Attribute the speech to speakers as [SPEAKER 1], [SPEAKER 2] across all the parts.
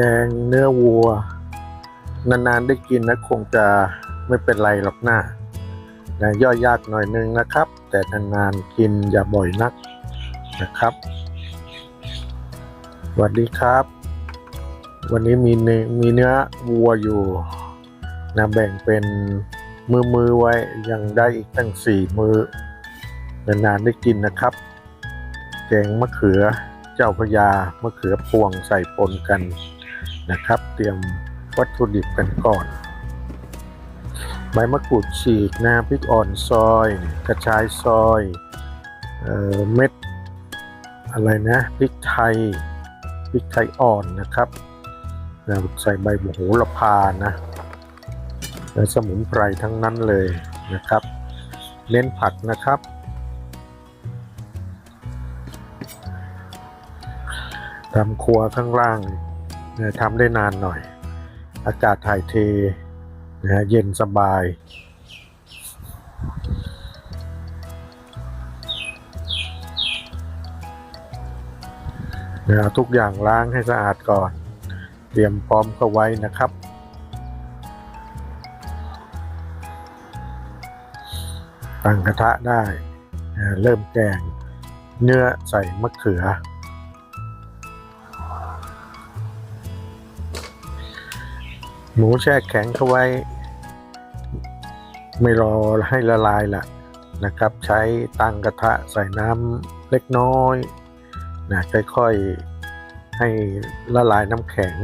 [SPEAKER 1] แกงเนื้อวัว นานๆได้กินนะคงจะไม่เป็นไรหรอกหนะนะย่อยยากหน่อยนึงนะครับ แต่นานๆกินอย่าบ่อยนักนะครับสวัสดีครับ วันนี้มีเนื้อมีเนื้อวัวอยู่นะแบ่งเป็นมือมือๆไว้ยังได้อีกตั้งสี่มือนานๆได้กินนะครับ แกงมะเขือเจ้าพยามะเขือพวงใส่ปนกัน นะครับ เตรียมวัตถุดิบกันก่อน ใบมะกรูดฉีกนะพริกอ่อนซอย กระชายซอยเออเม็ดอะไรนะพริกไทยพริกไทยอ่อนนะครับแล้วใส่ใบโหระพานะและสมุนไพรทั้งนั้นเลยนะครับ เน้นผัดนะครับทำครัวข้างล่าง นี่ยทำได้นานหน่อย อากาศถ่ายเทนะฮะเย็นสบาย นะทุกอย่างล้างให้สะอาดก่อน เตรียมพร้อมเข้าไว้นะครับตั้งกระทะได้นะเริ่มแกงเนื้อใส่มะเขือ หมูแช่แข็งเข้าไว้ ไม่รอให้ละลายละนะครับ ใช้ตั้งกระทะใส่น้ำเล็กน้อยนะค่อยๆให้ละลายน้ำแข็ง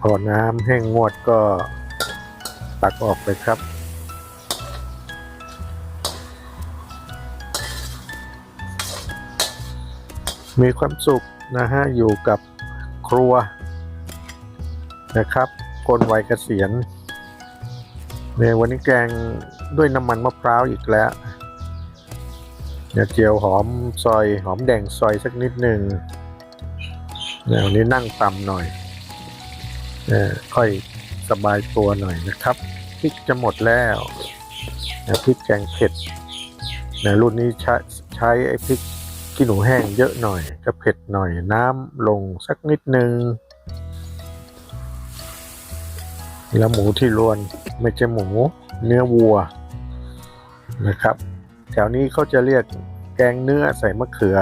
[SPEAKER 1] พอน้ำแห้งงวดก็ตักออกเลยครับมีความสุขนะฮะอยู่กับครัว นะครับคนวัยเกษียณเนี่ยวันนี้แกงด้วยน้ำมันมะพร้าวอีกแล้วเนี่ยเจียวหอมซอยหอมแดงซอยสักนิดหนึ่งเนี่ยวันนี้นั่งต่ำหน่อยเนี่ยค่อยสบายตัวหน่อยนะครับพริกจะหมดแล้วเนี่ยพริกแกงเผ็ดเนี่ยรุ่นนี้ใช้ใช้ไอ้พริกขี้หนูแห้งเยอะหน่อยก็เผ็ดหน่อยน้ำลงสักนิดหนึ่ง แล้วหมูที่รวนไม่ใช่หมู เนื้อวัวนะครับ แถวนี้เขาจะเรียกแกงเนื้อใส่มะเขือ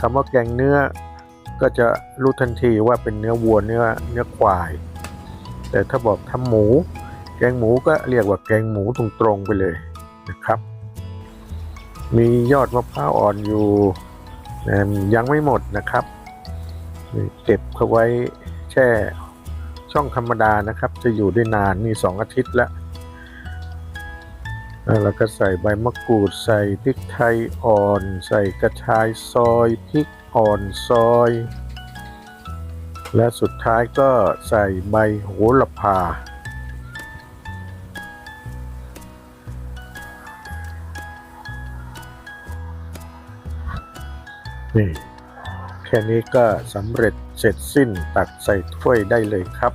[SPEAKER 1] คำว่าแกงเนื้อก็จะรู้ทันทีว่าเป็นเนื้อวัวเนื้อเนื้อควาย แต่ถ้าบอกทำหมู แกงหมูก็เรียกว่าแกงหมูตรงๆไปเลยนะครับ มียอดมะพร้าวอ่อนอยู่ยังไม่หมดนะครับ เก็บเข้าไว้แช่ ช่องธรรมดานะครับ จะอยู่ได้นานนี่สองอาทิตย์แล้วแล้วเราก็ใส่ใบมะกรูด ใส่พริกไทยอ่อน ใส่กระชายซอยพริกอ่อนซอย และสุดท้ายก็ใส่ใบโหระพานี่แค่นี้ก็สำเร็จ เสร็จสิ้นตักใส่ถ้วยได้เลยครับ